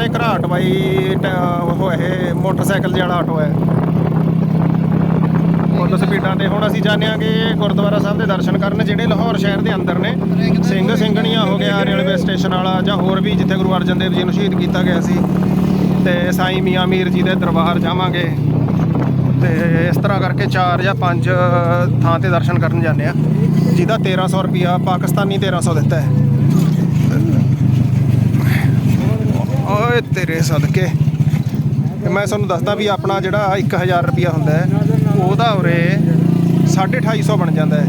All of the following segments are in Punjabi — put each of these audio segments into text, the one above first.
ਨੇ ਘਰਾਟ ਬਾਈ ਉਹ ਇਹ ਮੋਟਰਸਾਈਕਲ ਜਿਹੜਾ ਆਟੋ ਹੈ। ਫੁੱਲ ਸਪੀਡਾਂ ਤੇ ਹੁਣ ਅਸੀਂ ਜਾਣਾਂਗੇ ਗੁਰਦੁਆਰਾ ਸਾਹਿਬ ਦੇ ਦਰਸ਼ਨ ਕਰਨ, ਜਿਹੜੇ ਲਾਹੌਰ ਸ਼ਹਿਰ ਦੇ ਅੰਦਰ ਨੇ। ਸਿੰਘ ਸਿੰਘਣੀਆਂ ਹੋ ਗਿਆ, ਰੇਲਵੇ ਸਟੇਸ਼ਨ ਵਾਲਾ ਜਾਂ ਹੋਰ ਵੀ ਜਿੱਥੇ ਗੁਰੂ ਅਰਜਨ ਦੇਵ ਜੀ ਨੂੰ ਸ਼ਹੀਦ ਕੀਤਾ ਗਿਆ ਸੀ। ਤੇ ਸਾਈ ਮੀਆਂ ਮੀਰ ਜੀ ਦੇ ਦਰਬਾਰ ਜਾਵਾਂਗੇ। ਤੇ ਇਸ ਤਰ੍ਹਾਂ ਕਰਕੇ 4 ਜਾਂ 5 ਥਾਂ ਤੇ ਦਰਸ਼ਨ ਕਰਨ ਜਾਂਦੇ ਆ ਜਿਹਦਾ 1300 ਰੁਪਿਆ ਪਾਕਿਸਤਾਨੀ 1300 ਦਿੱਤਾ ਹੈ। ਓਏ ਤੇਰੇ ਸਦਕੇ। ਮੈਂ ਤੁਹਾਨੂੰ ਦੱਸਦਾ ਵੀ ਆਪਣਾ ਜਿਹੜਾ 1000 ਰੁਪਿਆ ਹੁੰਦਾ ਹੈ, ਉਹਦਾ ਉਰੇ 2850 ਬਣ ਜਾਂਦਾ ਹੈ।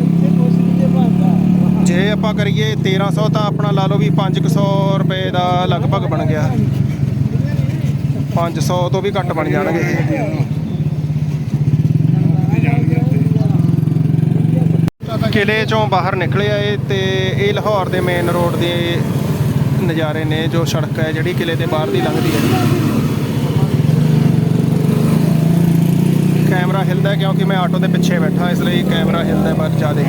ਜੇ ਆਪਾਂ ਕਰੀਏ 1300 ਤਾਂ ਆਪਣਾ ਲਾ ਲਓ ਵੀ 500 ਰੁਪਏ ਦਾ ਲਗਭਗ ਬਣ ਗਿਆ। 500 ਤੋਂ ਵੀ ਘੱਟ ਬਣ ਜਾਣਗੇ ਇਹ। ਕਿਲੇ ਚੋਂ ਬਾਹਰ ਨਿਕਲੇ ਆਏ ਤੇ ਇਹ ਲਾਹੌਰ ਦੇ ਮੇਨ ਰੋਡ ਦੇ ਨਜ਼ਾਰੇ ਨੇ ਜੋ ਸੜਕ ਹੈ, ਜਿਹੜੀ ਕਿਲੇ ਦੇ ਬਾਹਰ ਦੀ ਲੰਘਦੀ ਹੈ। ਕੈਮਰਾ ਹਿਲਦਾ ਕਿਉਂਕਿ ਮੈਂ ਆਟੋ ਦੇ ਪਿੱਛੇ ਬੈਠਾ, ਇਸ ਲਈ ਕੈਮਰਾ ਹਿਲਦਾ ਹੈ ਬਹੁਤ ਜ਼ਿਆਦਾ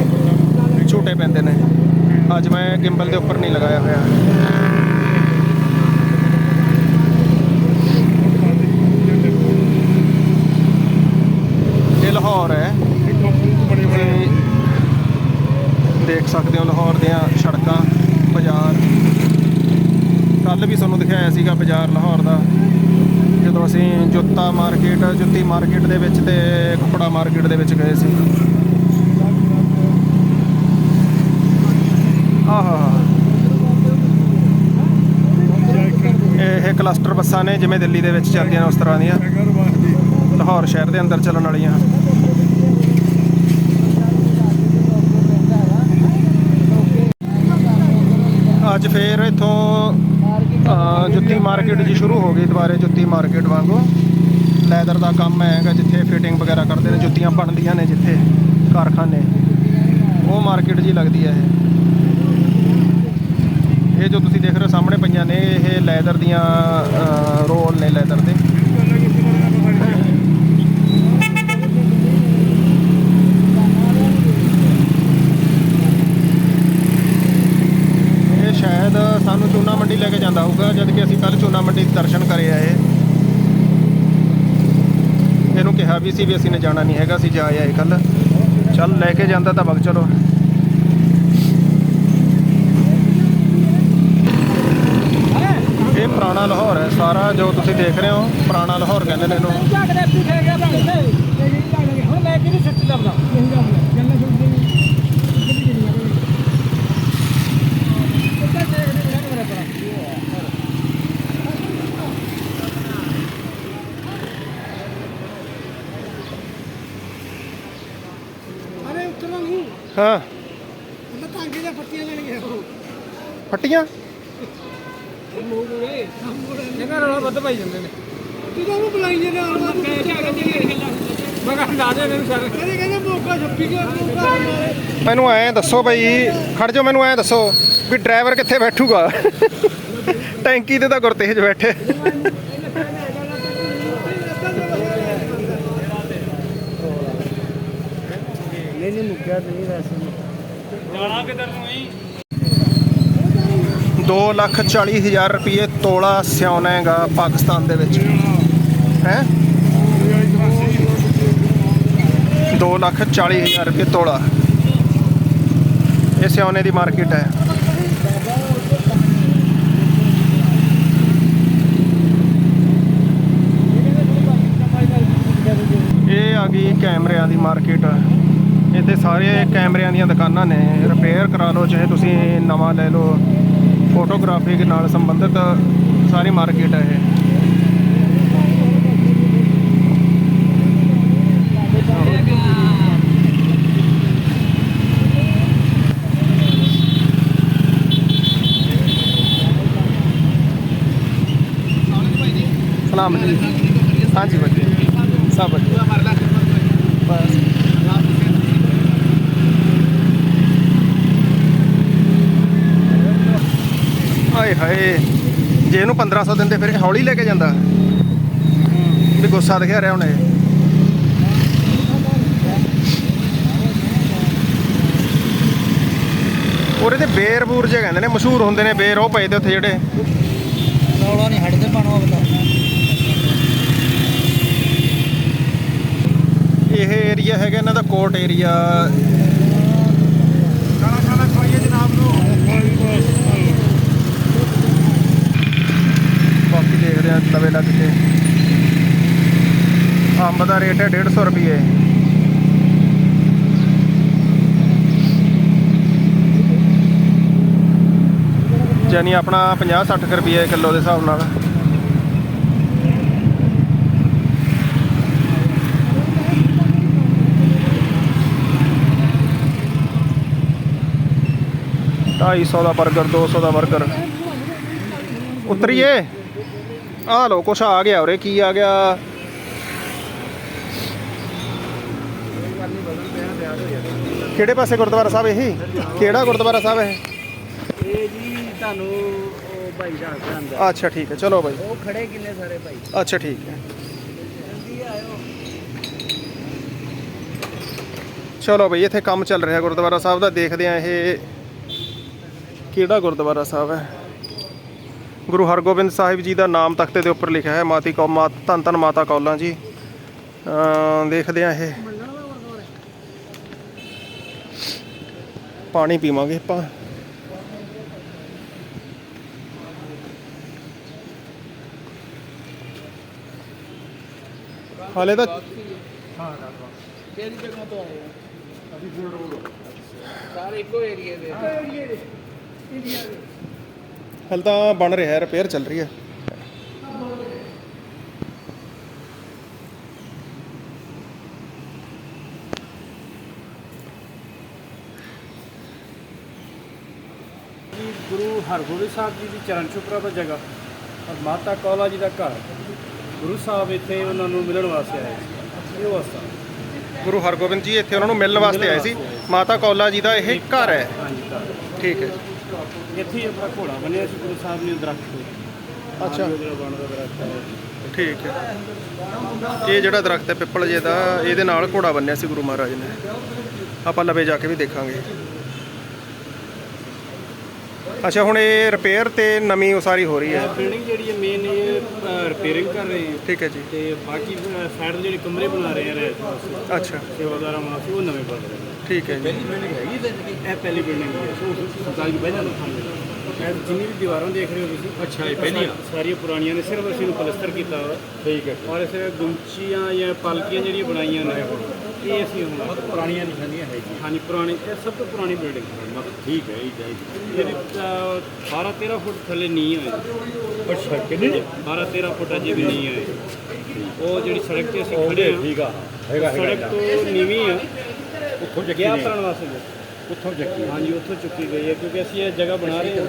ਝੂਟੇ ਪੈਂਦੇ ਨੇ। ਅੱਜ ਮੈਂ ਗਿੰਬਲ ਦੇ ਉੱਪਰ ਨਹੀਂ ਲਗਾਇਆ ਹੋਇਆ। ਇਹ ਲਾਹੌਰ ਹੈ। ਦੇਖ ਸਕਦੇ ਹੋ ਲਾਹੌਰ ਦੀਆਂ ਸੜਕਾਂ, ਬਾਜ਼ਾਰ। ਕੱਲ ਵੀ ਤੁਹਾਨੂੰ ਦਿਖਾਇਆ ਸੀਗਾ ਬਾਜ਼ਾਰ ਲਾਹੌਰ ਦਾ। ਜਦੋਂ ਅਸੀਂ ਜੁੱਤਾ ਮਾਰਕੀਟ, ਜੁੱਤੀ ਮਾਰਕੀਟ ਦੇ ਵਿੱਚ ਤੇ ਕੱਪੜਾ ਮਾਰਕੀਟ ਦੇ ਵਿੱਚ ਗਏ ਸੀ। ਆਹਾ। ਇਹ ਕਲਸਟਰ ਬੱਸਾਂ ਨੇ ਜਿਵੇਂ ਦਿੱਲੀ ਦੇ ਵਿੱਚ ਚੱਲਦੀਆਂ ਨੇ ਉਸ ਤਰ੍ਹਾਂ ਦੀਆਂ। ਲਾਹੌਰ ਸ਼ਹਿਰ ਦੇ ਅੰਦਰ ਚੱਲਣ ਵਾਲੀਆਂ। ਅੱਜ ਫੇਰ ਇਥੋਂ ਜੁੱਤੀ ਮਾਰਕੀਟ ਜੀ ਸ਼ੁਰੂ ਹੋ ਗਈ ਦੁਬਾਰੇ ਜੁੱਤੀ ਮਾਰਕੀਟ ਵਾਂਗੂ। ਲੈਦਰ ਦਾ ਕੰਮ ਹੈਗਾ ਜਿੱਥੇ ਫਿਟਿੰਗ ਵਗੈਰਾ ਕਰਦੇ ਨੇ, ਜੁੱਤੀਆਂ ਬਣਦੀਆਂ ਨੇ ਜਿੱਥੇ ਕਾਰਖਾਨੇ। ਉਹ ਮਾਰਕੀਟ ਜੀ ਲੱਗਦੀ ਹੈ ਇਹ। ਇਹ ਜੋ ਤੁਸੀਂ ਦੇਖ ਰਹੇ ਹੋ ਸਾਹਮਣੇ ਪਈਆਂ ਨੇ, ਇਹ ਲੈਦਰ ਦੀਆਂ ਰੋਲ ਨੇ ਲੈਦਰ ਦੇ ਇਹ ਸ਼ਾਇਦ ਸਾਨੂੰ ਚੂਨਾ ਮੰਡੀ ਲੈ ਕੇ ਜਾਂਦਾ ਹੋਊਗਾ, ਜਦ ਕਿ ਅਸੀਂ ਕੱਲ ਚੂਨਾ ਮੰਡੀ ਦੇ ਦਰਸ਼ਨ ਕਰੇ ਆਏ। ਇਹਨੂੰ ਕਿਹਾ ਵੀ ਸੀ ਵੀ ਅਸੀਂ ਨੇ ਜਾਣਾ ਨਹੀਂ ਹੈਗਾ, ਅਸੀਂ ਜਾ ਆਏ ਕੱਲ ਚੱਲ ਲੈ ਕੇ ਜਾਂਦਾ ਤਾਂ ਵਗ ਚਲੋ। ਇਹ ਪੁਰਾਣਾ ਲਾਹੌਰ ਹੈ, ਸਾਰਾ ਜੋ ਤੁਸੀਂ ਦੇਖ ਰਹੇ ਹੋ, ਪੁਰਾਣਾ ਲਾਹੌਰ ਕਹਿੰਦੇ ਨੇ ਇਹਨੂੰ। ਹੁਣ ਮੈਂ ਕਿਹਦੀ ਸੱਚੀ ਲੱਭਦਾ ਹਾਂ। ਮੈਂ ਟਾਂਗੇ ਦੀਆਂ ਪੱਟੀਆਂ ਲੈਣੀਆਂ ਫੱਟੀਆਂ ਇਹਨਾਂ ਨਾਲ ਵੱਧ ਪਾਈ ਜਾਂਦੇ ਨੇ। ਕਿਹਦਾ ਨੂੰ ਬੁਲਾਈ ਜਾਂਦੇ ਆ। ਮੈਂ ਕਹਿ ਕੇ ਮੈਂ ਕਹਿੰਦਾ ਲਾ ਦੇ ਮੈਨੂੰ ਸਾਰੇ। ਕਹਿੰਦੇ ਕਹਿੰਦੇ ਮੌਕਾ ਛੱਪੀ ਗਿਆ ਮੌਕਾ ਮਾਰੇ ਮੈਨੂੰ ਐਂ ਦੱਸੋ ਬਈ ਖੜ ਜਾਓ ਮੈਨੂੰ ਐਂ ਦੱਸੋ ਵੀ ਡਰਾਈਵਰ ਕਿੱਥੇ ਬੈਠੂਗਾ? ਟੈਂਕੀ ਤੇ ਤਾਂ ਗੁਰਤੇਜ ਬੈਠੇ। ਨਹੀਂ ਨਹੀਂ ਮੁੱਕਿਆ ਤੇ ਨਹੀਂ ਵੈਸੇ ਜਾਣਾ ਕਿਧਰ ਨੂੰ ਹੀ 2 ਲੱਖ 40 ਹਜ਼ਾਰ ਰੁਪਏ ਤੋਲਾ ਸਿਆਉਣਾ ਹੈਗਾ ਪਾਕਿਸਤਾਨ ਦੇ ਵਿੱਚ। ਹੈ? 2 ਲੱਖ 40 ਹਜ਼ਾਰ ਰੁਪਏ ਤੋਲਾ। ਇਹ ਸਿਆਉਣੇ ਦੀ ਮਾਰਕੀਟ ਹੈ। ਇਹ ਆ ਗਈ ਕੈਮਰਿਆਂ ਦੀ ਮਾਰਕੀਟ। ਇੱਥੇ ਸਾਰੇ ਕੈਮਰਿਆਂ ਦੀਆਂ ਦੁਕਾਨਾਂ ਨੇ। ਰਿਪੇਅਰ ਕਰਾ ਲਓ, ਚਾਹੇ ਤੁਸੀਂ ਨਵਾਂ ਲੈ ਲਓ। ਫੋਟੋਗ੍ਰਾਫੀ ਨਾਲ ਸੰਬੰਧਿਤ ਸਾਰੀ ਮਾਰਕੀਟ ਹੈ ਇਹ। ਸਲਾਮ ਜੀ ਹਾਂਜੀ, ਵਧੀਆ। ਸਭ ਵਧੀਆ। ਬਸ। ਹਾਏ ਹਾਏ। ਜੇ ਇਹਨੂੰ 1500 ਦਿੰਦੇ, ਫਿਰ ਇਹ ਹੌਲੀ ਲੈ ਕੇ ਜਾਂਦਾ। ਵੀ ਗੁੱਸਾ ਦਿਖਿਆ ਰਿਹਾ ਹੁਣ ਇਹ। ਉਹਦੇ ਤੇ ਬੇਰ ਬੂਰ ਜੇ ਕਹਿੰਦੇ ਨੇ, ਮਸ਼ਹੂਰ ਹੁੰਦੇ ਨੇ ਬੇਰ, ਉਹ ਪਏ ਤੇ ਉੱਥੇ ਜਿਹੜੇ। ਰੌਲਾ ਨਹੀਂ ਹਟਦੇ ਪਾਣੋ ਇਹ ਏਰੀਆ ਹੈਗਾ ਇਹਨਾਂ ਦਾ ਕੋਰਟ ਏਰੀਆ ਖਾਣਾ ਖਾਣਾ ਖਵਾਈਏ ਜਨਾਬ ਨੂੰ ਬਾਕੀ ਦੇਖਦੇ ਆ ਤਵੇ ਲੱਗ ਕੇ। ਅੰਬ ਦਾ ਰੇਟ ਹੈ 150 ਰੁਪਏ ਯਾਨੀ ਆਪਣਾ 50 60 ਰੁਪਏ ਕਿਲੋ ਦੇ ਹਿਸਾਬ ਨਾਲ। ਢਾਈ ਸੌ ਦਾ 버ਗਰ 200 ਦਾ 버ਗਰ ਉਤਰੀਏ। ਆ ਲੋ ਕੁਛ ਆ ਗਿਆ ਉਰੇ ਕੀ ਆ ਗਿਆ? ਕਿਹੜੇ ਪਾਸੇ ਗੁਰਦੁਆਰਾ ਸਾਹਿਬ ਇਹ? ਕਿਹੜਾ ਗੁਰਦੁਆਰਾ ਸਾਹਿਬ ਇਹ? ਇਹ ਜੀ ਤੁਹਾਨੂੰ ਉਹ ਭਾਈ ਦੱਸਦਾ ਅੰਦਰ। ਅੱਛਾ ਠੀਕ ਹੈ ਚਲੋ ਬਾਈ ਉਹ ਖੜੇ ਕਿੰਨੇ ਸਾਰੇ ਭਾਈ? ਅੱਛਾ ਠੀਕ ਹੈ। ਚਲੋ ਬਈ ਇੱਥੇ ਕੰਮ ਚੱਲ ਰਿਹਾ ਗੁਰਦੁਆਰਾ ਸਾਹਿਬ ਦਾ ਦੇਖਦੇ ਆ ਇਹ ਕਿਹੜਾ ਗੁਰਦੁਆਰਾ ਸਾਹਿਬ ਹੈ? ਗੁਰੂ ਹਰਗੋਬਿੰਦ ਸਾਹਿਬ ਜੀ ਦਾ ਨਾਮ ਤਖਤੇ ਦੇ ਉੱਪਰ ਲਿਖਿਆ ਹੈ ਮਾਤੀ ਕੌ ਮਾਤ ਧੰਨ ਧੰਨ ਮਾਤਾ ਕੌਲਾਂ ਜੀ। ਦੇਖਦੇ ਆ ਇਹ। ਪਾਣੀ ਪੀਵਾਂਗੇ ਆਪਾਂ। ਹਾਲੇ ਤਾਂ ਕਿਹੜੀ ਜਗ੍ਹਾ ਤੋਂ ਆਏ ਹੋ? ਅਸੀਂ ਫੁੱਲ ਰੋਡ ਸਾਰੇ ਇੱਕੋ ਇੰਡੀਆ ਦੇ। ਹਾਲੇ ਤਾਂ ਬਣ ਰਿਹਾ ਹੈ ਰਿਪੇਅਰ ਚੱਲ ਰਹੀ ਹੈ। ਜੀ ਗੁਰੂ ਹਰਗੋਬਿੰਦ ਸਾਹਿਬ ਜੀ ਦੀ ਚਰਨ ਛੁਪਰਾ ਦਾ ਜਗ੍ਹਾ ਔਰ ਮਾਤਾ ਕੌਲਾ ਜੀ ਦਾ ਘਰ। ਗੁਰੂ ਸਾਹਿਬ ਇੱਥੇ ਉਹਨਾਂ ਨੂੰ ਮਿਲਣ ਵਾਸਤੇ ਆਏ ਸੀ। ਇਹ ਵਾਸਤਾ ਗੁਰੂ ਹਰਗੋਬਿੰਦ ਜੀ ਇੱਥੇ ਉਹਨਾਂ ਨੂੰ ਮਿਲਣ ਵਾਸਤੇ ਆਏ ਸੀ। ਮਾਤਾ ਕੌਲਾ ਜੀ ਦਾ ਇਹ ਘਰ ਹੈ। ਹਾਂਜੀ ਘਰ। ਠੀਕ ਹੈ ਇੱਥੇ ਹੀ ਆਪਣਾ ਘੋੜਾ ਬਣਿਆ ਸੀ ਗੁਰੂ ਸਾਹਿਬ ਨੇ ਦਰਖਤ ਤੇ ਅੱਛਾ। ਜਿਹੜਾ ਦਰਖਤ ਹੈ ਠੀਕ ਹੈ। ਇਹ ਜਿਹੜਾ ਦਰਖਤ ਹੈ ਪਿੱਪਲ ਜੇ ਦਾ ਇਹਦੇ ਨਾਲ ਘੋੜਾ ਬੰਨਿਆ ਸੀ ਗੁਰੂ ਮਹਾਰਾਜ ਨੇ। ਆਪਾਂ ਲਵੇ ਜਾ ਕੇ ਵੀ ਦੇਖਾਂਗੇ। ਅੱਛਾ ਹੁਣ ਇਹ ਰਿਪੇਅਰ ਤੇ ਨਵੀਂ ਉਸਾਰੀ ਹੋ ਰਹੀ ਹੈ। ਬਿਲਡਿੰਗ ਜਿਹੜੀ ਹੈ ਮੇਨ ਇਹ ਰਿਪੇਅਰਿੰਗ ਕਰ ਰਹੇ ਹੈ। ਠੀਕ ਹੈ ਜੀ। ਤੇ ਬਾਕੀ ਸਾਈਡ ਦੇ ਜਿਹੜੇ ਕਮਰੇ ਬਣਾ ਰਹੇ ਆ ਰਹਿਣ ਵਾਸਤੇ। ਅੱਛਾ। ਸੇਵਾਦਾਰਾਂ ਵਾਸਤੇ ਉਹ ਨਵੇਂ ਬਣ ਰਹੇ ਨੇ। ਠੀਕ ਹੈ ਜੀ। ਇਹ ਪਹਿਲੀ ਬਿਲਡਿੰਗ ਹੈ। ਸੋ ਸਰਕਾਰੀ ਪਹਿਲਾਂ ਲੋਕਾਂ ਨੇ। ਇਹ ਜਿੰਨੀ ਵੀ ਦੀਵਾਰਾਂ ਦੇਖ ਰਹੇ ਹੋ ਤੁਸੀਂ। ਅੱਛਾ ਇਹ ਪਹਿਲੀਆਂ। ਸਾਰੀਆਂ ਪੁਰਾਣੀਆਂ ਨੇ ਸਿਰਫ ਅਸੀਂ ਨੂੰ ਪਲਸਤਰ ਕੀਤਾ ਹੋਇਆ। ਠੀਕ ਹੈ। ਔਰ ਇਸੇ ਗੁੰਚੀਆਂ ਜਾਂ ਪਾਲਕੀਆਂ ਜਿਹੜੀਆਂ ਬਣਾਈਆਂ ਨੇ। ਇਹ ਅਸੀਂ ਹੁਣ ਪੁਰਾਣੀਆਂ ਨਿਸ਼ਾਨੀਆਂ ਹੈ ਜੀ ਹਾਂਜੀ ਪੁਰਾਣੀ ਇਹ ਸਭ ਤੋਂ ਪੁਰਾਣੀ ਬਿਲਡਿੰਗ ਹੈ। ਮਤਲਬ ਠੀਕ ਹੈ ਇਹ ਜਾਈ ਇਹਦੇ 12 13 ਫੁੱਟ ਥੱਲੇ ਨਹੀਂ ਹੋਏ ਅੱਛਾ ਕਿੰਨੇ 12 13 ਫੁੱਟ ਅਜੇ ਵੀ ਨਹੀਂ ਹੋਏ ਉਹ ਜਿਹੜੀ ਸੜਕ ਤੇ ਅਸੀਂ ਖੜੇ ਹਾਂ ਠੀਕ ਆ। ਸੜਕ ਤੋਂ ਨੀਵੀਂ ਆ। ਉੱਥੋਂ ਚੱਕੀ ਗਿਆ ਭਰਨ ਵਾਸਤੇ ਜੀ। ਉੱਥੋਂ ਚੱਕੀ ਹਾਂਜੀ ਉੱਥੋਂ ਚੁੱਕੀ ਗਈ ਹੈ ਕਿਉਂਕਿ ਅਸੀਂ ਇਹ ਜਗ੍ਹਾ ਬਣਾ ਰਹੇ ਹਾਂ।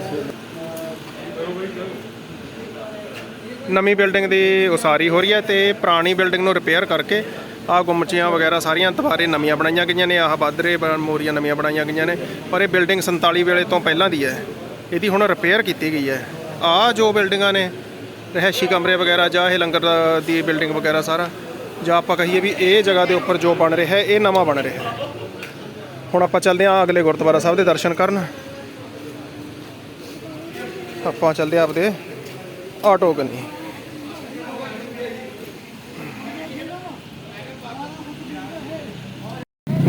ਨਵੀਂ ਬਿਲਡਿੰਗ ਦੀ ਉਸਾਰੀ ਹੋ ਰਹੀ ਹੈ ਤੇ ਪੁਰਾਣੀ ਬਿਲਡਿੰਗ ਨੂੰ ਰਿਪੇਅਰ ਕਰਕੇ ਆਹ ਗੁੰਮਚੀਆਂ ਵਗੈਰਾ ਸਾਰੀਆਂ ਦੁਬਾਰੇ ਨਵੀਆਂ ਬਣਾਈਆਂ ਗਈਆਂ ਨੇ, ਆਹ ਬਾਦਰੇ ਮੋਰੀਆਂ ਨਵੀਆਂ ਬਣਾਈਆਂ ਗਈਆਂ ਨੇ, ਪਰ ਇਹ ਬਿਲਡਿੰਗ 47 ਵੇਲੇ ਤੋਂ ਪਹਿਲਾਂ ਦੀ ਹੈ। ਇਹਦੀ ਹੁਣ ਰਿਪੇਅਰ ਕੀਤੀ ਗਈ ਹੈ। ਆਹ ਜੋ ਬਿਲਡਿੰਗਾਂ ਨੇ ਰਹਿਸ਼ੀ ਕਮਰੇ ਵਗੈਰਾ ਜਾਂ ਇਹ ਲੰਗਰ ਦੀ ਬਿਲਡਿੰਗ ਵਗੈਰਾ ਸਾਰਾ, ਜਾਂ ਆਪਾਂ ਕਹੀਏ ਵੀ ਇਹ ਜਗ੍ਹਾ ਦੇ ਉੱਪਰ ਜੋ ਬਣ ਰਿਹਾ, ਇਹ ਨਵਾਂ ਬਣ ਰਿਹਾ। ਹੁਣ ਆਪਾਂ ਚੱਲਦੇ ਆਂ ਅਗਲੇ ਗੁਰਦੁਆਰਾ ਸਾਹਿਬ ਦੇ ਦਰਸ਼ਨ ਕਰਨ। ਆਪਾਂ ਚੱਲਦੇ ਆਪਦੇ ਆਟੋ ਕੰਨੀ।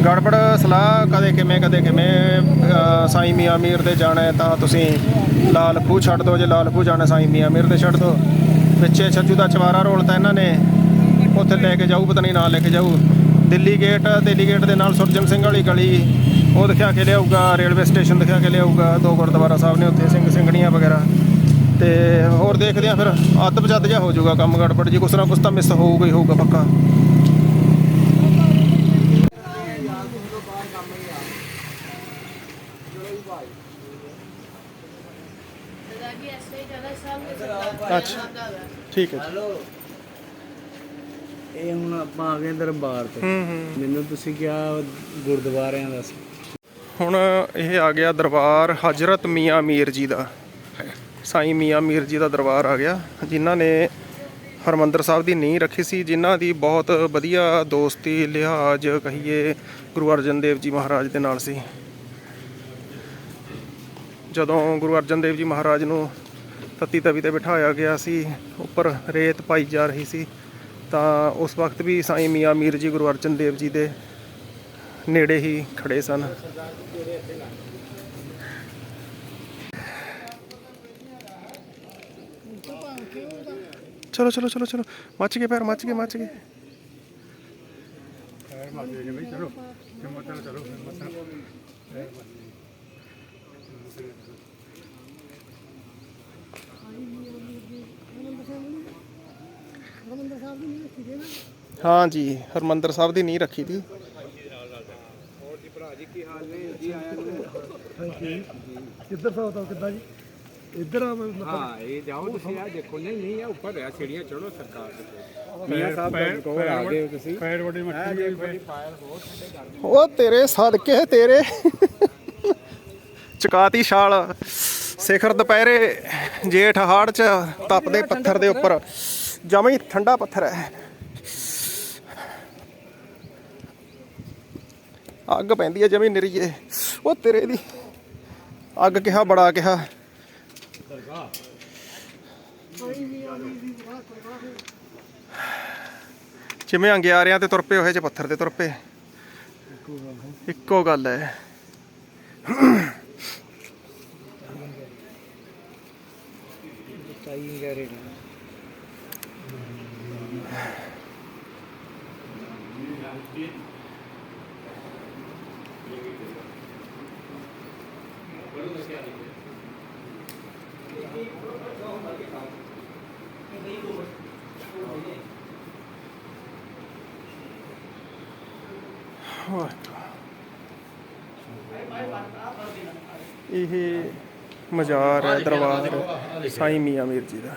ਗੜਬੜ ਸਲਾਹ ਕਦੇ ਕਿਵੇਂ ਕਦੇ ਕਿਵੇਂ ਅ, ਸਾਈਂ ਮੀਆਂ ਮੀਰ ਦੇ ਜਾਣਾ ਤਾਂ ਤੁਸੀਂ ਲਾਲ ਖੂਹ ਛੱਡ ਦਿਓ ਜੇ ਲਾਲ ਖੂਹ ਜਾਣਾ ਸਾਈਂ ਮੀਆਂ ਮੀਰ ਦੇ ਛੱਡ ਦਿਓ। ਪਿੱਛੇ ਛੱਜੂ ਦਾ ਚਵਾਰਾ ਰੋਲਤਾ ਇਹਨਾਂ ਨੇ ਉੱਥੇ ਲੈ ਕੇ ਜਾਊ ਪਤਾ ਨਹੀਂ ਨਾ ਲੈ ਕੇ ਜਾਊ। ਦਿੱਲੀ ਗੇਟ ਦਿੱਲੀ ਗੇਟ ਦੇ ਨਾਲ ਸੁਰਜਨ ਸਿੰਘ ਵਾਲੀ ਗਲੀ ਉਹ ਦਿਖਾ ਕੇ ਲਿਆਊਗਾ ਰੇਲਵੇ ਸਟੇਸ਼ਨ ਦਿਖਾ ਕੇ ਲਿਆਊਗਾ ਦੋ ਗੁਰਦੁਆਰਾ ਸਾਹਿਬ ਨੇ ਉੱਥੇ ਸਿੰਘ ਸਿੰਘਣੀਆਂ ਵਗੈਰਾ। ਤੇ ਹੋਰ ਦੇਖਦੇ ਆ ਫਿਰ ਅੱਧ ਬਜੱਦ ਜਾ ਹੋ ਜਾਊਗਾ ਕੰਮ ਗੜਬੜ ਜੀ ਕੁਛ ਨਾ ਕੁਛ ਤਾਂ ਮਿਸ ਹੋਊਗਾ ਹੀ ਹੋਊਗਾ ਪੱਕਾ ਦਾਦੀ ਐਸੇ ਹੀ ਜ਼ਿਆਦਾ ਸਾਹਮਣੇ ਅੱਛਾ ਠੀਕ ਹੈ ਜੀ। ਹੈਲੋ। ਇਹ ਹੁਣ ਆਪਾਂ ਆ ਗਏ ਦਰਬਾਰ ਤੇ। ਹੂੰ ਹੂੰ। ਮੈਨੂੰ ਤੁਸੀਂ ਕਿਹਾ ਗੁਰਦੁਆਰਿਆਂ ਦਾ ਸੀ। ਹੁਣ ਇਹ ਆ ਗਿਆ ਦਰਬਾਰ ਹਜਰਤ ਮੀਆਂ ਮੀਰ ਜੀ ਦਾ। ਸਾਈਂ ਮੀਆਂ ਮੀਰ ਜੀ ਦਾ ਦਰਬਾਰ ਆ ਗਿਆ ਜਿਨ੍ਹਾਂ ਨੇ ਹਰਮੰਦਰ ਸਾਹਿਬ ਦੀ ਨੀਂਹ ਰੱਖੀ ਸੀ ਜਿਨ੍ਹਾਂ ਦੀ ਬਹੁਤ ਵਧੀਆ ਦੋਸਤੀ ਲਿਹਾਜ਼ ਕਹੀਏ ਗੁਰੂ ਅਰਜਨ ਦੇਵ ਜੀ ਮਹਾਰਾਜ ਦੇ ਨਾਲ ਸੀ। ਜਦੋਂ ਗੁਰੂ ਅਰਜਨ ਦੇਵ ਜੀ ਮਹਾਰਾਜ ਨੂੰ ਤਤੀ ਤਵੀ ਤੇ ਬਿਠਾਇਆ ਗਿਆ ਸੀ, ਉੱਪਰ ਰੇਤ ਪਾਈ ਜਾ ਰਹੀ ਸੀ। ਤਾਂ ਉਸ ਵਕਤ ਵੀ ਸਾਈਂ ਮੀਆਂ ਮੀਰ ਜੀ ਗੁਰੂ ਅਰਜਨ ਦੇਵ ਜੀ ਦੇ ਨੇੜੇ ਹੀ ਖੜੇ ਸਨ। ਚਲੋ ਚਲੋ ਚਲੋ ਚਲੋ। ਮੱਚ ਗਏ ਪੈਰ, ਮੱਚ ਗਏ ਮੱਚ ਗਏ। ਚਲੋ। ਹਿੰਮਤ ਨਾਲ ਹਾਂ ਜੀ ਹਰਮੰਦਰ ਸਾਹਿਬ ਦੀ ਨੀਂਹ ਰੱਖੀ ਤੀ ਕਿੱਧਰ ਸੌ ਤਾਂ ਕਿੱਦਾਂ ਜੀ? ਇੱਧਰ ਆ ਮੈਂ ਹਾਂ ਇਹ ਜਾਓ ਤੁਸੀਂ ਆ ਦੇਖੋ ਨਹੀਂ ਨਹੀਂ ਆ ਉੱਪਰ ਆ ਸੀੜੀਆਂ ਚੜੋ ਸਰਕਾਰ ਦੇ ਮੀਆਂ ਸਾਹਿਬ ਆ ਗਏ ਤੁਸੀਂ। ਫਾਇਰ ਵੱਡੀ ਫਾਇਰ ਕਰ ਉਹ ਤੇਰੇ ਸਦਕੇ ਤੇਰੇ। ਚਕਾਤੀ ਛਾਲ ਸਿਖਰ ਦੁਪਹਿਰੇ ਜੇਠ ਹਾੜ ਚ ਤਪਦੇ ਪੱਥਰ ਦੇ ਉੱਪਰ। ਜਮਾਂ ਹੀ ਠੰਡਾ ਪੱਥਰ ਹੈ। ਅੱਗ ਪੈਂਦੀ ਹੈ ਜਮੀ ਨਿਰੀਏ। ਉਹ ਤੇਰੇ ਦੀ ਅੱਗ ਕਿਹਾ, ਬੜਾ ਕਿਹਾ। ਜਿਵੇਂ ਅੰਗਿਆਰਿਆਂ ਤੇ ਤੁਰ ਪਏ ਹੋਏ ਚ ਪੱਥਰ ਤੇ ਤੁਰ ਪਏ ਇੱਕੋ ਗੱਲ ਹੈ। ਚਾਈ ਗਰੇ ਨੇ। ਇਹ ਮਜ਼ਾਰ ਹੈ ਦਰਬਾਰ ਸਾਈਂ ਮੀਆਂ ਮੀਰ ਜੀ ਦਾ।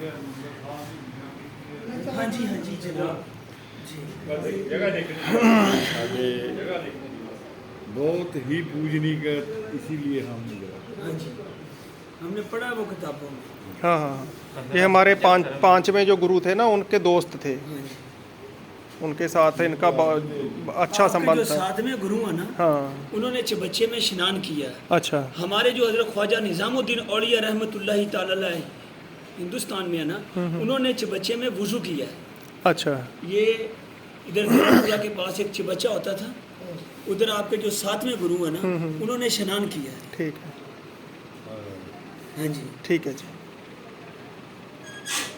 हाँ हाँ बहुत ही पूजनी का इसीलिए हम हाँ हमने पढ़ा वो किताबों में। हाँ हाँ ये हमारे पाँच पाँचवें जो गुरु थे ना उनके दोस्त थे। उनके साथ इनका अच्छा संबंध था। साथ में गुरु है ना हाँ। उन्होंने बच्चे में स्नान किया। अच्छा। हमारे जो हज़रत ख्वाजा निज़ामुद्दीन औलिया रहमतुल्लाह ताला हिंदुस्तान में है ना उन्होंने चबच्चे में वुजू किया है। अच्छा। ये इधर के पास एक चबच्चा होता था उधर आपके जो सातवें गुरु है ना उन्होंने स्नान किया है। ठीक है। हाँ जी। ठीक है जी।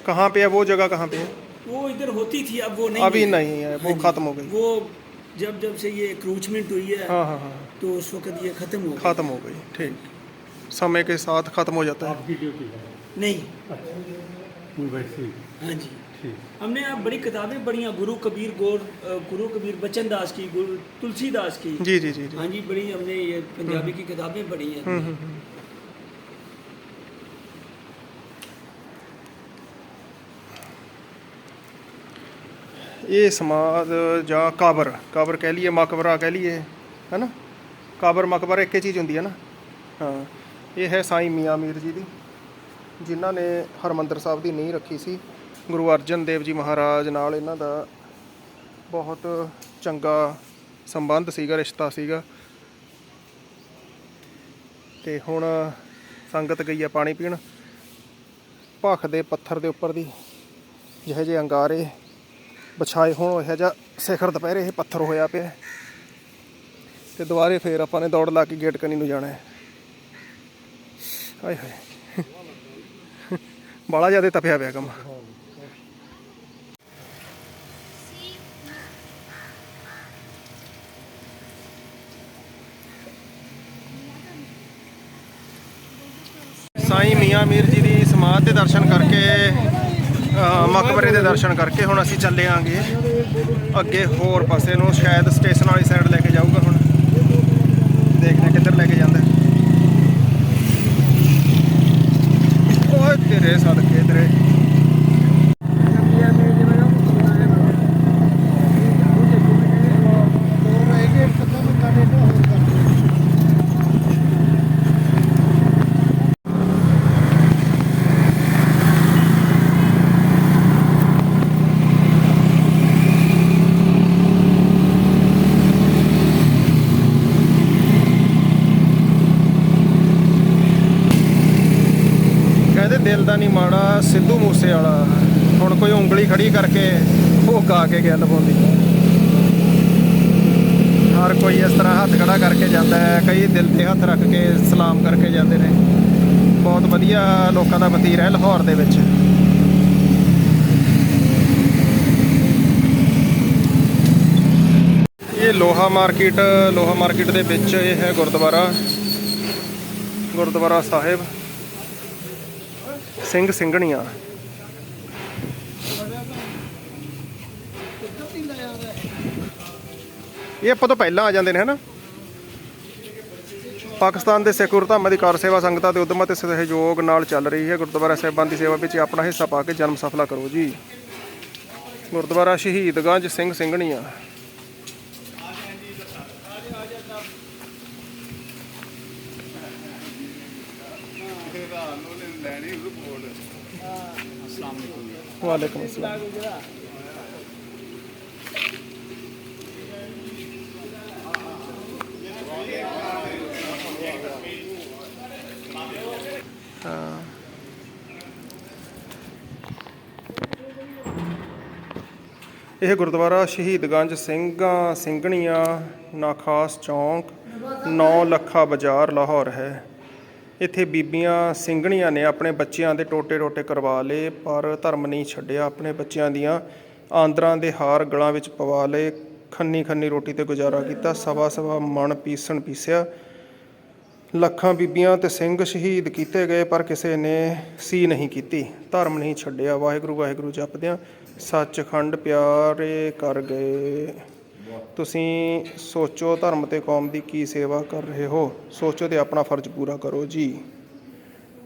कहाँ पे है वो जगह कहाँ पे है? वो इधर होती थी अब वो नहीं अभी है। नहीं है वो हाँ खत्म हो गई। वो जब जब से ये क्रूचमेंट हुई है हाँ हाँ हाँ। तो उस वक्त ये खत्म हो खत्म हो गई ठीक। समय के साथ खत्म हो जाता है। आपकी ड्यूटी है। नहीं वैसे हाँ जी ठीक हमने अब बड़ी किताबें पढ़ी हैं गुरु कबीर गौर अ, गुरु कबीर बच्चन दास की गुरु तुलसीदास की जी जी जी जी हाँ जी बड़ी हमने ये पंजाबी की किताबें पढ़ी हैं हम्म, हम्म, हम्म। ਇਹ ਸਮਾਦ ਜਾਂ ਕਾਬਰ ਕਾਬਰ ਕਹਿ ਲਈਏ ਮਕਬਰਾ ਕਹਿ ਲਈਏ ਹੈਨਾ ਕਾਬਰ ਮਕਬਰ ਇੱਕ ਹੀ ਚੀਜ਼ ਹੁੰਦੀ ਹੈ ਨਾ ਹਾਂ ਇਹ ਹੈ ਸਾਈਂ ਮੀਆਂ ਮੀਰ ਜੀ ਦੀ ਜਿਨ੍ਹਾਂ ਨੇ ਹਰਮੰਦਰ ਸਾਹਿਬ ਦੀ ਨੀਂਹ ਰੱਖੀ ਸੀ। ਗੁਰੂ ਅਰਜਨ ਦੇਵ ਜੀ ਮਹਾਰਾਜ ਨਾਲ ਇਹਨਾਂ ਦਾ ਬਹੁਤ ਚੰਗਾ ਸੰਬੰਧ ਸੀਗਾ, ਰਿਸ਼ਤਾ ਸੀਗਾ। ਤੇ ਹੁਣ ਸੰਗਤ ਗਈ ਹੈ ਪਾਣੀ ਪੀਣ। ਭਖ ਦੇ ਪੱਥਰ ਦੇ ਉੱਪਰ ਦੀ ਜਿਹੇ ਜਿਹੇ ਅੰਗਾਰੇ ਵਿਛਾਏ ਹੋਣ, ਇਹੋ ਜਿਹਾ ਸਿਖਰ ਦੁਪਹਿਰੇ ਇਹ ਪੱਥਰ ਹੋਇਆ ਪਿਆ। ਹੈ। ਤੇ ਦੁਬਾਰੇ ਫੇਰ ਆਪਾਂ ਨੇ ਦੌੜ ਲਾ ਕੇ ਗੇਟ ਕਨੀ ਨੂੰ ਜਾਣਾ ਹੈ। ਹਾਏ ਹਾਏ। ਬੜਾ ਜ਼ਿਆਦਾ ਤਪਿਆ ਪਿਆ ਕੰਮ। ਸਾਈ ਮੀਆਂ ਮੀਰ ਜੀ ਦੀ ਸਮਾਧ ਦੇ ਦਰਸ਼ਨ ਕਰਕੇ ਮਕਬਰੇ ਦੇ ਦਰਸ਼ਨ ਕਰਕੇ ਹੁਣ ਅਸੀਂ ਚੱਲੇ ਆਂਗੇ। ਅੱਗੇ ਹੋਰ ਪਾਸੇ ਨੂੰ ਸ਼ਾਇਦ ਸਟੇਸ਼ਨ ਵਾਲੀ ਸਾਈਡ ਲੈ ਕੇ ਜਾਊਗਾ। ਖੜੀ ਕਰਕੇ ਉਹ ਗਾ ਕੇ ਗੱਲ ਪਾਉਂਦੀ ਹਰ ਕੋਈ ਇਸ ਤਰ੍ਹਾਂ ਹੱਥ ਖੜਾ ਕਰਕੇ ਜਾਂਦਾ ਹੈ, ਕਈ ਦਿਲ ਤੇ ਹੱਥ ਰੱਖ ਕੇ ਸਲਾਮ ਕਰਕੇ ਜਾਂਦੇ ਨੇ। ਬਹੁਤ ਵਧੀਆ ਲੋਕਾਂ ਦਾ ਵਤੀਰ ਹੈ ਲਾਹੌਰ ਦੇ ਵਿੱਚ। ਇਹ ਲੋਹਾ ਮਾਰਕੀਟ ਲੋਹਾ ਮਾਰਕੀਟ ਦੇ ਵਿੱਚ ਇਹ ਹੈ ਗੁਰਦੁਆਰਾ ਗੁਰਦੁਆਰਾ ਸਾਹਿਬ। ਸਿੰਘ ਸਿੰਘਣੀਆਂ। ਇਹ ਆਪਾਂ ਤੋਂ ਪਹਿਲਾਂ ਆ ਜਾਂਦੇ ਨੇ ਹਨਾ? ਪਾਕਿਸਤਾਨ ਦੇ ਸਿੱਖ ਗੁਰਧਾਮਾਂ ਦੀ ਕਾਰ ਸੇਵਾ ਸੰਗਤਾਂ ਦੇ ਉਦਮ ਅਤੇ ਸਹਿਯੋਗ ਨਾਲ ਚੱਲ ਰਹੀ ਹੈ। ਗੁਰਦੁਆਰਾ ਸਾਹਿਬਾਨ ਦੀ ਸੇਵਾ ਵਿੱਚ ਆਪਣਾ ਹਿੱਸਾ ਪਾ ਕੇ ਜਨਮ ਸਫਲਾ ਕਰੋ ਜੀ। ਗੁਰਦੁਆਰਾ ਸ਼ਹੀਦਗੰਜ ਸਿੰਘ ਸਿੰਘਣੀਆਂ। ਵਾਲੇਕੁਮ ਅਸਲਾਮ। ਹਾਂ ਇਹ ਗੁਰਦੁਆਰਾ ਸ਼ਹੀਦਗੰਜ ਸਿੰਘਾਂ ਸਿੰਘਣੀਆਂ ਨਾਖਾਸ ਚੌਂਕ 9 ਲੱਖਾ ਬਾਜ਼ਾਰ ਲਾਹੌਰ ਹੈ। ਇੱਥੇ ਬੀਬੀਆਂ ਸਿੰਘਣੀਆਂ ਨੇ ਆਪਣੇ ਬੱਚਿਆਂ ਦੇ ਟੋਟੇ ਟੋਟੇ ਕਰਵਾ ਲਏ, ਪਰ ਧਰਮ ਨਹੀਂ ਛੱਡਿਆ ਆਪਣੇ ਬੱਚਿਆਂ ਦੀਆਂ ਆਂਦਰਾਂ ਦੇ ਹਾਰ ਗਲਾਂ ਵਿੱਚ ਪਵਾ ਲਏ। ਖੰਨੀ ਖੰਨੀ ਰੋਟੀ ਤੇ ਗੁਜ਼ਾਰਾ ਕੀਤਾ, ਸਵਾ ਸਵਾ ਮਣ ਪੀਸਣ ਪੀਸਿਆ। ਲੱਖਾਂ ਬੀਬੀਆਂ ਤੇ ਸਿੰਘ ਸ਼ਹੀਦ ਕੀਤੇ ਗਏ, ਪਰ ਕਿਸੇ ਨੇ ਸੀ ਨਹੀਂ ਕੀਤੀ। ਧਰਮ ਨਹੀਂ ਛੱਡਿਆ, ਵਾਹਿਗੁਰੂ ਵਾਹਿਗੁਰੂ ਜਪਦਿਆਂ ਸੱਚਖੰਡ ਪਿਆਰੇ ਕਰ ਗਏ। ਤੁਸੀਂ ਸੋਚੋ ਧਰਮ ਤੇ ਕੌਮ ਦੀ ਕੀ ਸੇਵਾ ਕਰ ਰਹੇ ਹੋ। ਸੋਚੋ ਤੇ ਆਪਣਾ ਫਰਜ਼ ਪੂਰਾ ਕਰੋ ਜੀ।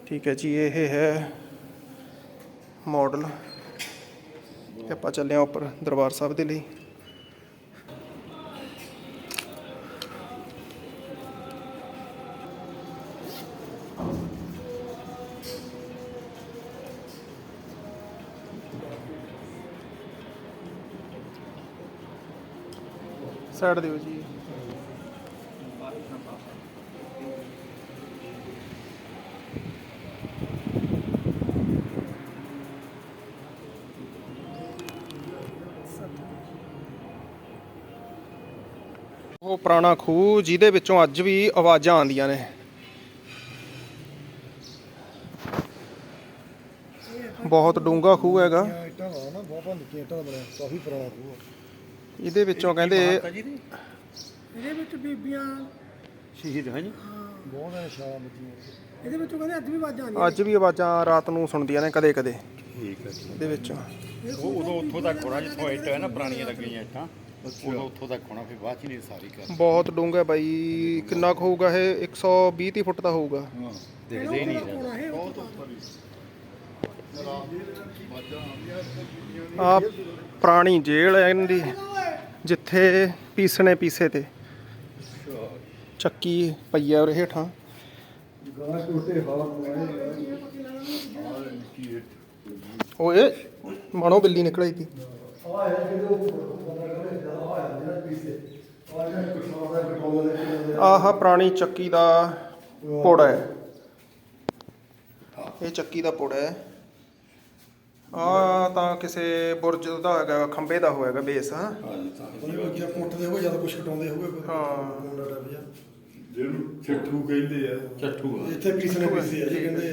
ਠੀਕ ਹੈ ਜੀ, ਇਹ ਹੈ ਮਾਡਲ ਤੇ ਆਪਾਂ ਚੱਲੇ ਹਾਂ ਉੱਪਰ ਦਰਬਾਰ ਸਾਹਿਬ ਦੇ ਲਈ। ਸਾਈਡ ਦਿਓ ਜੀ। ਉਹ ਪੁਰਾਣਾ ਖੂਹ, ਜਿਹਦੇ ਵਿੱਚੋਂ ਅੱਜ ਵੀ ਆਵਾਜ਼ਾਂ ਆਉਂਦੀਆਂ ਨੇ। ਬਹੁਤ ਡੂੰਘਾ ਖੂਹ ਹੈਗਾ। ਇੱਟਾਂ ਦਾ ਨਾ, ਬਹੁਤ ਨਿੱਕੀਆਂ ਇੱਟਾਂ ਦਾ ਬਣਿਆ, ਕਾਫੀ ਪੁਰਾਣਾ ਖੂਹ ਇਹਦੇ ਵਿੱਚੋਂ ਕਹਿੰਦੇ ਇਹਦੇ ਵਿੱਚ ਬੀਬੀਆਂ। ਸ਼ਹੀਦ ਹੈ। ਜੀ ਬਹੁਤ ਹੈ ਸ਼ਾਮ ਦੀਆਂ ਇਹਦੇ ਵਿੱਚੋਂ ਕਹਿੰਦੇ ਅੱਜ ਵੀ ਆਵਾਜ਼ਾਂ ਆਉਂਦੀਆਂ ਅੱਜ ਵੀ ਆਵਾਜ਼ਾਂ ਰਾਤ ਨੂੰ ਸੁਣਦੀਆਂ ਨੇ ਕਦੇ ਕਦੇ। ਠੀਕ ਹੈ ਜੀ। ਇਹਦੇ ਵਿੱਚੋਂ। ਉਹ ਉਦੋਂ ਉੱਥੋਂ ਤੱਕ ਹੋਣਾ ਜਿੱਥੋਂ ਇੱਟ ਹੈ ਨਾ ਪੁਰਾਣੀਆਂ ਲੱਗੀਆਂ ਇੱਟਾਂ ਉਦੋਂ ਉੱਥੋਂ ਤੱਕ ਹੋਣਾ ਫਿਰ ਬਾਅਦ ਚ ਨਹੀਂ ਸਾਰੀ ਕਰ ਬਹੁਤ ਡੂੰਘਾ ਬਾਈ ਕਿੰਨਾ ਕੁ ਹੋਊਗਾ ਇਹ? 120 30 ਫੁੱਟ ਦਾ ਹੋਊਗਾ। ਹਾਂ ਦਿਖਦੇ ਹੀ। ਨਹੀਂ ਰਹੇ। ਆ ਪੁਰਾਣੀ ਜੇਲ੍ਹ ਹੈ ਇਹਨਾਂ ਦੀ ਜਿੱਥੇ ਪੀਸਣੇ ਪੀਸੇ ਤੇ। ਚੱਕੀ ਪਈ ਆ ਉਰੇ ਹੇਠਾਂ। ਓਏ, ਮਣੋ ਬਿੱਲੀ ਨਿਕਲ ਆਈ ਤੀ ਆਹ, ਪੁਰਾਣੀ ਚੱਕੀ ਦਾ ਪੋੜਾ ਹੈ। ਇਹ ਚੱਕੀ ਦਾ ਪੋੜਾ ਹੈ। ਆ ਤਾਂ ਕਿਸੇ ਬੁਰਜ ਦਾ ਹੈਗਾ ਖੰਬੇ ਦਾ ਹੋਏਗਾ ਬੇਸ ਹਾਂ। ਉਹਨੇ ਅੱਗੇ ਕੁੱਟਦੇ ਹੋਏ ਜਦ ਕੁਛ ਕਟਾਉਂਦੇ ਹੋਏ ਕੋਈ ਹਾਂ। ਮੁੰਡਾ ਡੱਬ ਜਾ ਜਿਹਨੂੰ ਚੱਠੂ ਕਹਿੰਦੇ ਆ। ਚੱਠੂ ਆ। ਇੱਥੇ ਪੀਸਣੇ ਪੀਸੇ ਆ ਜੀ ਕਹਿੰਦੇ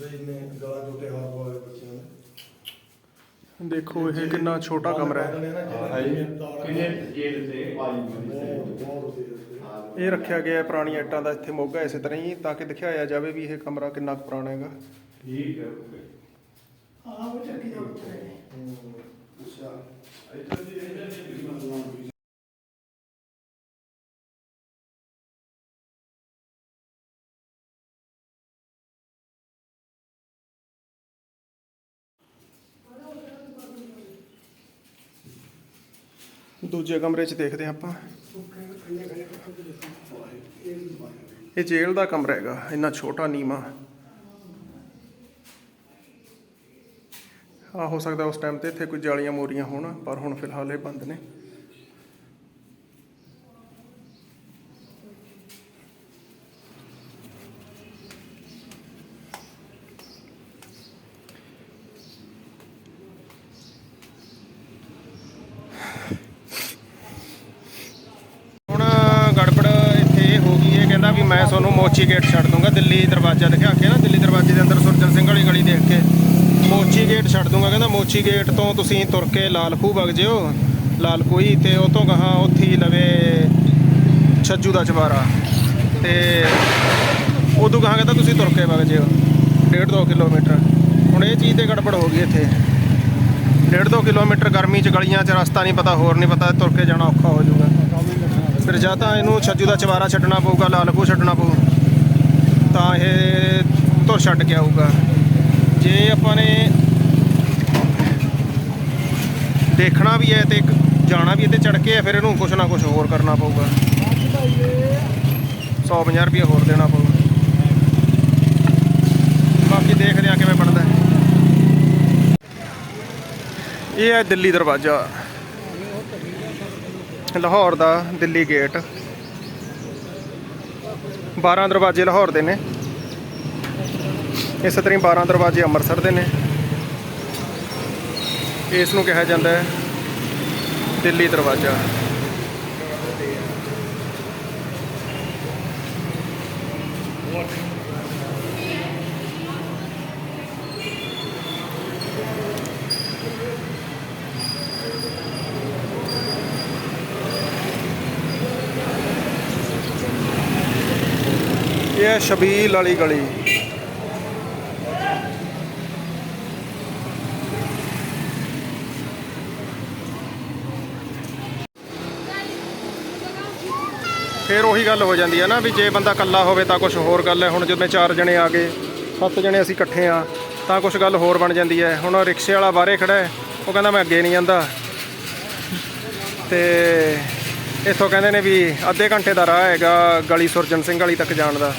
ਬਈ ਨੇ ਗਾਲਾਂ ਟੋਟੇ ਹਾਰ ਪਵਾਏ ਬੱਚਿਆਂ ਨੇ। ਦੇਖੋ ਇਹ ਕਿੰਨਾ ਛੋਟਾ ਕਮਰਾ ਹੈ। ਕਿਹਨੇ ਜੇਲ੍ਹ ਤੇ ਇਹ ਰੱਖਿਆ ਗਿਆ ਹੈ ਪੁਰਾਣੀ ਇੱਟਾਂ ਦਾ ਇੱਥੇ ਮੋਗਾ ਇਸੇ ਤਰ੍ਹਾਂ ਹੀ ਤਾਂ ਕਿ ਦਿਖਾਇਆ ਜਾਵੇ ਵੀ ਇਹ ਕਮਰਾ ਕਿੰਨਾ ਕੁ ਪੁਰਾਣਾ ਹੈਗਾ। ਠੀਕ ਹੈ ਆਹ ਉਹ ਚੱਕੀ ਦਾ ਉੱਤੇ ਹੈ ਅੱਛਾ ਇੱਧਰ ਦੀ ਇੱਧਰ ਦੀ ਮਤਲਬ ਦੂਜੇ ਕਮਰੇ 'ਚ ਦੇਖਦੇ ਹਾਂ ਆਪਾਂ। ਇਹ ਜੇਲ੍ਹ ਦਾ ਕਮਰਾ ਹੈਗਾ ਇੰਨਾ ਛੋਟਾ ਨੀਮਾ ਆ ਹੋ ਸਕਦਾ ਉਸ ਟਾਈਮ ਤੇ ਇੱਥੇ ਕੋਈ ਜਾਲੀਆਂ ਮੋਰੀਆਂ ਹੋਣ, ਪਰ ਹੁਣ ਫਿਲਹਾਲ ਇਹ ਬੰਦ ਨੇ। ਹੁਣ ਗੜਬੜ ਇੱਥੇ ਇਹ ਹੋ ਗਈ ਇਹ ਕਹਿੰਦਾ ਵੀ ਮੈਂ ਤੁਹਾਨੂੰ ਮੋਚੀ ਗੇਟ ਛੱਡ ਦੂੰਗਾ। ਦਿੱਲੀ ਦਰਵਾਜ਼ਾ ਦਿਖਾ ਕੇ ਨਾ, ਦਿੱਲੀ ਦਰਵਾਜ਼ੇ ਦੇ ਅੰਦਰ ਸੁਰਜਨ ਸਿੰਘ ਵਾਲੀ ਗਲੀ ਦੇਖ ਕੇ। ਮੋਚੀ ਗੇਟ ਛੱਡ ਦੂੰਗਾ। ਕਹਿੰਦਾ ਮੋਚੀ ਗੇਟ ਤੋਂ ਤੁਸੀਂ ਤੁਰ ਕੇ ਲਾਲ ਖੂਹ ਵਗ ਜਿਓ। ਲਾਲ ਕੋਈ ਤੇ ਉਹ ਤੋਂ ਗਾਹਾਂ ਉੱਥੇ ਹੀ ਲਵੇ ਛੱਜੂ ਦਾ ਚਵਾਰਾ। ਤੇ ਉਦੋਂ ਗਾਹਾਂ ਕਹਿੰਦਾ ਤੁਸੀਂ ਤੁਰ ਕੇ ਵਗ ਜਿਓ। ਡੇਢ ਦੋ ਕਿਲੋਮੀਟਰ। ਹੁਣ ਇਹ ਚੀਜ਼ ਤੇ ਗੜਬੜ ਹੋ ਗਈ ਇੱਥੇ। ਡੇਢ ਦੋ ਕਿਲੋਮੀਟਰ ਗਰਮੀ ਚ ਗਲੀਆਂ ਚ ਰਸਤਾ ਨਹੀਂ ਪਤਾ, ਹੋਰ ਨਹੀਂ ਪਤਾ, ਤੁਰ ਕੇ ਜਾਣਾ ਔਖਾ ਹੋ ਜਾਊਗਾ। ਫਿਰ ਜਾਂ ਤਾਂ ਇਹਨੂੰ ਛੱਜੂ ਦਾ ਚਵਾਰਾ ਛੱਡਣਾ ਪਊਗਾ ਲਾਲਕੂ ਛੱਡਣਾ ਪਊ। ਤਾਂ ਇਹ ਤੁਰ ਛੱਡ ਕੇ ਆਊਗਾ। ਜੇ ਆਪਾਂ ਨੇ ਦੇਖਣਾ ਵੀ ਹੈ ਤੇ ਇੱਕ ਜਾਣਾ ਵੀ ਇਹਦੇ ਚੜ ਕੇ ਹੈ, ਫਿਰ ਇਹਨੂੰ ਕੁਛ ਨਾ ਕੁਛ ਹੋਰ ਕਰਨਾ ਪਊਗਾ। 150 ਰੁਪਏ ਹੋਰ ਦੇਣਾ ਪਊਗਾ। ਬਾਕੀ ਦੇਖਦੇ ਆ ਕਿਵੇਂ ਬਣਦਾ ਇਹ ਹੈ ਦਿੱਲੀ ਦਰਵਾਜ਼ਾ। ਲਾਹੌਰ ਦਾ ਦਿੱਲੀ ਗੇਟ। 12 ਦਰਵਾਜ਼ੇ ਲਾਹੌਰ ਦੇ ਨੇ। ਇਸੇ ਤਰ੍ਹਾਂ ਹੀ 12 ਦਰਵਾਜ਼ੇ ਅੰਮ੍ਰਿਤਸਰ ਦੇ ਨੇ। ਇਸ ਨੂੰ ਕਿਹਾ ਜਾਂਦਾ ਹੈ ਦਿੱਲੀ ਦਰਵਾਜ਼ਾ। ਇਹ ਹੈ ਸ਼ਬੀਲ ਵਾਲੀ ਗਲੀ। ਫਿਰ ਉਹੀ ਗੱਲ ਹੋ ਜਾਂਦੀ ਹੈ ਨਾ ਵੀ ਜੇ ਬੰਦਾ ਇਕੱਲਾ ਹੋਵੇ ਤਾਂ ਕੁਝ ਹੋਰ ਗੱਲ ਹੈ। ਹੁਣ ਜਿਵੇਂ ਚਾਰ ਜਣੇ ਆ ਗਏ, ਸੱਤ ਜਣੇ ਅਸੀਂ ਇਕੱਠੇ ਆ, ਤਾਂ ਕੁਝ ਗੱਲ ਹੋਰ ਬਣ ਜਾਂਦੀ ਹੈ। ਹੁਣ ਰਿਕਸ਼ੇ ਵਾਲਾ ਬਾਹਰੇ ਖੜਾ ਹੈ, ਉਹ ਕਹਿੰਦਾ ਮੈਂ ਅੱਗੇ ਨਹੀਂ ਜਾਂਦਾ। ਤੇ ਇੱਥੋਂ ਕਹਿੰਦੇ ਨੇ ਵੀ ਅੱਧੇ ਘੰਟੇ ਦਾ ਰਾਹ ਹੈਗਾ ਗਲੀ ਸੁਰਜਨ ਸਿੰਘ ਵਾਲੀ ਤੱਕ ਜਾਣ ਦਾ।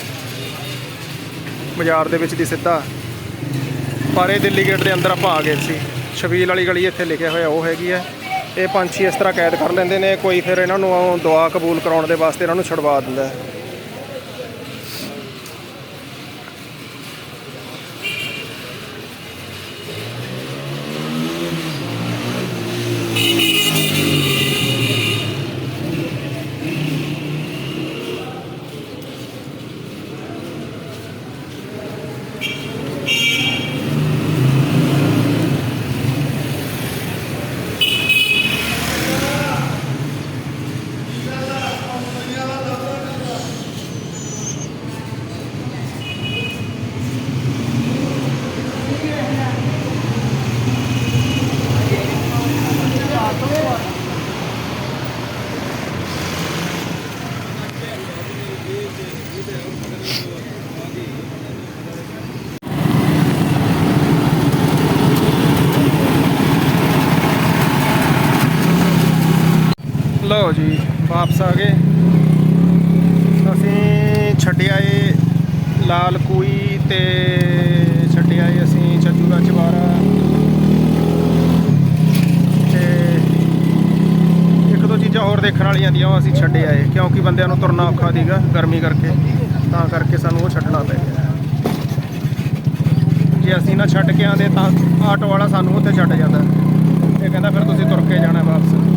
ਬਾਜ਼ਾਰ ਦੇ ਵਿੱਚ ਦੀ ਸਿੱਧਾ। ਪਰ ਇਹ ਦਿੱਲੀ ਗੇਟ ਦੇ ਅੰਦਰ ਆਪਾਂ ਆ ਗਏ ਸੀ। ਛਬੀਲ ਵਾਲੀ ਗਲੀ ਇੱਥੇ ਲਿਖਿਆ ਹੋਇਆ, ਉਹ ਹੈਗੀ ਹੈ। ਇਹ ਪੰਛੀ ਇਸ ਤਰ੍ਹਾਂ ਕੈਦ ਕਰ ਲੈਂਦੇ ਨੇ, ਕੋਈ ਫਿਰ ਇਹਨਾਂ ਨੂੰ ਦੁਆ ਕਬੂਲ ਕਰਾਉਣ ਦੇ ਵਾਸਤੇ ਇਹਨਾਂ ਨੂੰ ਛੁਡਵਾ ਦਿੰਦਾ ਹੈ। ਲਓ ਜੀ, ਵਾਪਸ ਆ ਗਏ। ਅਸੀਂ ਛੱਡਿਆ ਏ ਲਾਲ ਕੂਈ ਤੇ ਛੱਡਿਆ ਏ ਅਸੀਂ ਚੱਜੂ ਦਾ ਚਵਾਰਾ। ਤੇ ਇੱਕ ਦੋ ਚੀਜ਼ਾਂ ਹੋਰ ਦੇਖਣ ਵਾਲੀਆਂ ਦੀਆਂ ਉਹ ਅਸੀਂ ਛੱਡਿਆ ਏ, ਕਿਉਂਕਿ ਬੰਦਿਆਂ ਨੂੰ ਤੁਰਨਾ ਔਖਾ ਸੀਗਾ ਗਰਮੀ ਕਰਕੇ, ਤਾਂ ਕਰਕੇ ਸਾਨੂੰ ਉਹ ਛੱਡਣਾ ਪੈ ਗਿਆ। ਜੇ ਅਸੀਂ ਨਾ ਛੱਡ ਕੇ ਆਂਦੇ ਤਾਂ ਆਟੋ ਵਾਲਾ ਸਾਨੂੰ ਉੱਥੇ ਛੱਡ ਜਾਂਦਾ। ਇਹ ਕਹਿੰਦਾ ਫਿਰ ਤੁਸੀਂ ਤੁਰ ਕੇ ਜਾਣਾ ਵਾਪਸ।